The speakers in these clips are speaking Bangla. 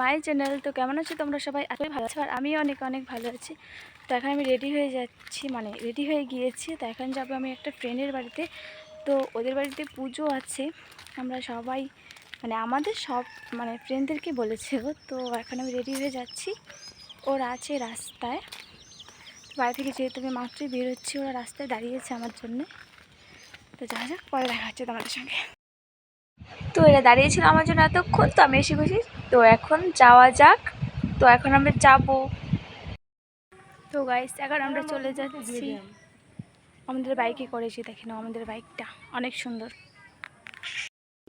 মাই চ্যানেল, তো কেমন আছো তোমরা সবাই? এতই ভালো আছো, আর আমি অনেক অনেক ভালো আছি। তো এখন আমি রেডি হয়ে যাচ্ছি মানে রেডি হয়ে গিয়েছি। তো এখন যাব আমি একটা ফ্রেন্ডের বাড়িতে। তো ওদের বাড়িতে পুজো আছে। আমরা সবাই মানে আমাদের সব মানে ফ্রেন্ডদেরকে বলেছে তো এখন আমি রেডি হয়ে যাচ্ছি। ওরা আছে রাস্তায়। বাড়ি থেকে যেহেতু আমি মাত্রই বেরোচ্ছি ওরা রাস্তায় দাঁড়িয়েছে আমার জন্যে। তো যা যাক, পরে দেখা হচ্ছে তোমাদের সঙ্গে। তো এরা দাঁড়িয়েছিল আমার জন্য এতক্ষণ, তো আমি এসে গেছি তো এখন যাওয়া যাক। তো এখন আমরা যাব। তো গাইস এখন আমরা চলে যাচ্ছি। আমাদের বাইকে করেছি দেখে নাও আমাদের বাইকটা অনেক সুন্দর।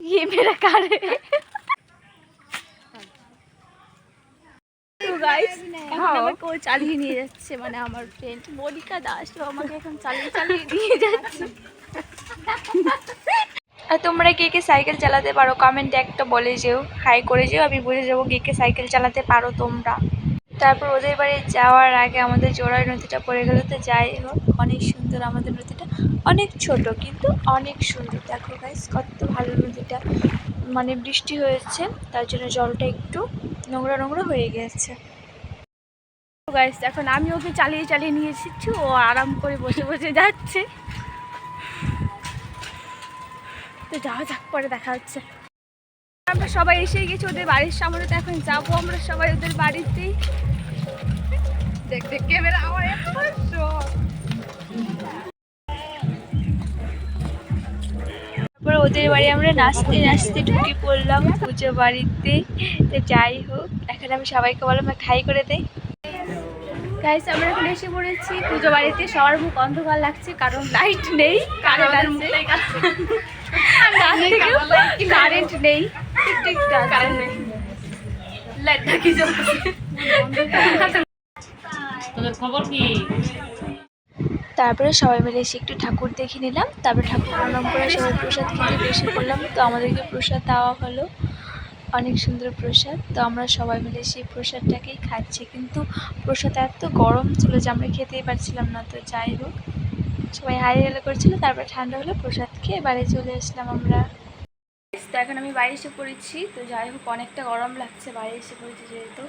ইয়ে মেরা কারে তো গাইস এখন আমাকে ও চালিয়ে নিয়ে যাচ্ছে মানে আমার ফ্রেন্ড মনিকা দাস ও আমাকে এখন চালিয়ে চালিয়ে নিয়ে যাচ্ছে। তোমরা কে কে সাইকেল চালাতে পারো? কমেন্টে একটা বলে যেও হাই করে যেও, আমি বুঝে যাব কে কে সাইকেল চালাতে পারো তোমরা। তারপর ওদের বাড়ি যাওয়ার আগে আমাদের জোড়ার নদীটা পড়ে গেল, তো যাই হোক, অনেক সুন্দর আমাদের নদীটা। অনেক ছোট, কিন্তু অনেক সুন্দর। দেখো গাইস কত ভালো নদীটা। মানে বৃষ্টি হয়েছে, তার জন্য জলটা একটু নোংরা নোংরা হয়ে গেছে। গাইস এখন আমি ওকে চালিয়ে চালিয়ে নিয়ে এসেছি, ও আরাম করে বসে বসে যাচ্ছে। তো যাওয়া যাক পরে দেখা হচ্ছে। আমরা সবাই এসে গেছি ওদের বাড়ির সামনে তো এখন যাব আমরা সবাই ওদের বাড়িতেই দেখতে ক্যামেরা আমার এত তারপর ওদের বাড়ি আমরা নাচতে নাচতে ঢুকে পড়লাম পুজো বাড়িতে। তো যাই হোক এখন আমি সবাইকে বললাম হাই করে দেয় গাইস আমরা এখন এসে পড়েছি পুজো বাড়িতে। সবার মুখ অন্ধকার লাগছে কারণ লাইট নেই আছে। কারেন্ট নেই। তারপরে সবাই মিলে এসে একটু ঠাকুর দেখে নিলাম। তারপরে ঠাকুর প্রণাম করে সবাই প্রসাদ খেতে বসে পড়লাম। তো আমাদেরকে প্রসাদ দেওয়া হলো। অনেক সুন্দর প্রসাদ। তো আমরা সবাই মিলে সেই প্রসাদটাকেই খাচ্ছি। কিন্তু প্রসাদ এত গরম ছিল যে আমরা খেতেই পারছিলাম না। তো যাই হোক। সবাই হাই হেলো করছিল, তারপরে ঠান্ডা হলো, প্রসাদ খেয়ে বাড়ি চলে আসলাম আমরা। তো এখন আমি বাড়ি এসে পড়েছি, তো যাই হোক, অনেকটা গরম লাগছে বাড়ি এসে পড়েছি যেহেতু।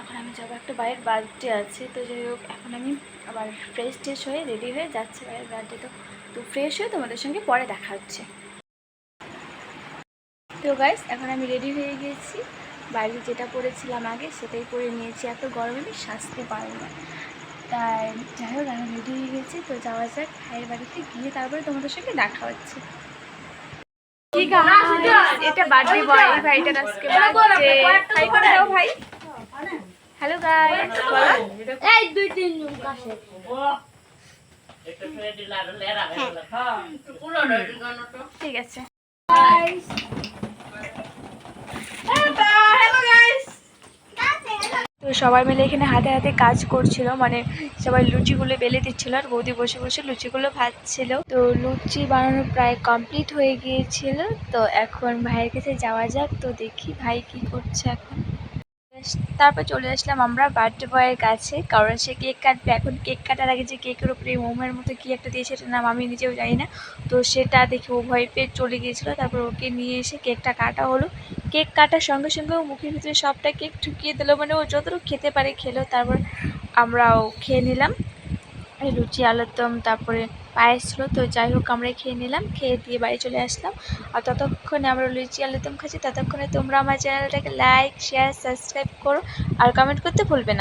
এখন আমি যাব একটা বাইরের বার্থডে আছে, তো যাই হোক, এখন আমি আবার ফ্রেশ ট্রেশ হয়ে রেডি হয়ে যাচ্ছি বাইরের বার্থডে, তো তো ফ্রেশ হয়ে তোমাদের সঙ্গে পরে দেখা হচ্ছে। তো গাইস এখন আমি রেডি হয়ে গিয়েছি বাইরে যেটা পরেছিলাম আগে, সেটাই পরে নিয়েছি, এত গরমে আমি সাজতে পারি না। তাই যাই হোক আমি রেডি হয়ে গেছি তো যাওয়া যাক ভাইয়ের বাড়িতে গিয়ে তারপরে তোমাদের সঙ্গে দেখা হচ্ছে। কি এটা বার্থডে বয় এই ভাইটার আজকে বার্থডে হাই করে দাও ভাই। হ্যালো গাইস বলো। এই দুই তিন জন কাছে হ্যাঁ। ঠিক আছে। তো সবাই মিলে এখানে হাতে হাতে কাজ করছিল মানে সবাই লুচিগুলো বেলে দিচ্ছিল আর বৌদি বসে বসে লুচিগুলো ভাজছিল। তো লুচি বানানো প্রায় কমপ্লিট হয়ে গিয়েছিল, তো এখন ভাইয়ের কাছে যাওয়া যাক, তো দেখি ভাই কি করছে এখন। তারপর চলে আসলাম আমরা বার্থডে বয়ের কাছে, কারণ সে কেক কাটবে। এখন কেক কাটার আগে যে কেকের উপরে মোমের মতো কি একটা দিয়েছে সেটার নাম আমি নিজেও জানি না। তো সেটা দেখে ও ভয় পেয়ে চলে গিয়েছিল, তারপর ওকে নিয়ে এসে কেকটা কাটা হলো। কেক কাটার সঙ্গে সঙ্গে ও মুখের ভিতরে সবটা কেক ঢুকিয়ে দিল। মানে ও যতটুকু খেতে পারে খেলো। তারপর আমরাও খেয়ে নিলাম। লুচি আলুর দম তারপরে পায়েস ছিল। তো যাই হোক আমরা খেয়ে নিলাম। খেয়ে দিয়ে বাড়ি চলে আসলাম। আর ততক্ষণে আমরা লুচি আলুর দম খাচ্ছি। ততক্ষণে তোমরা আমার চ্যানেলটাকে লাইক শেয়ার সাবস্ক্রাইব করো। আর কমেন্ট করতে ভুলবে না।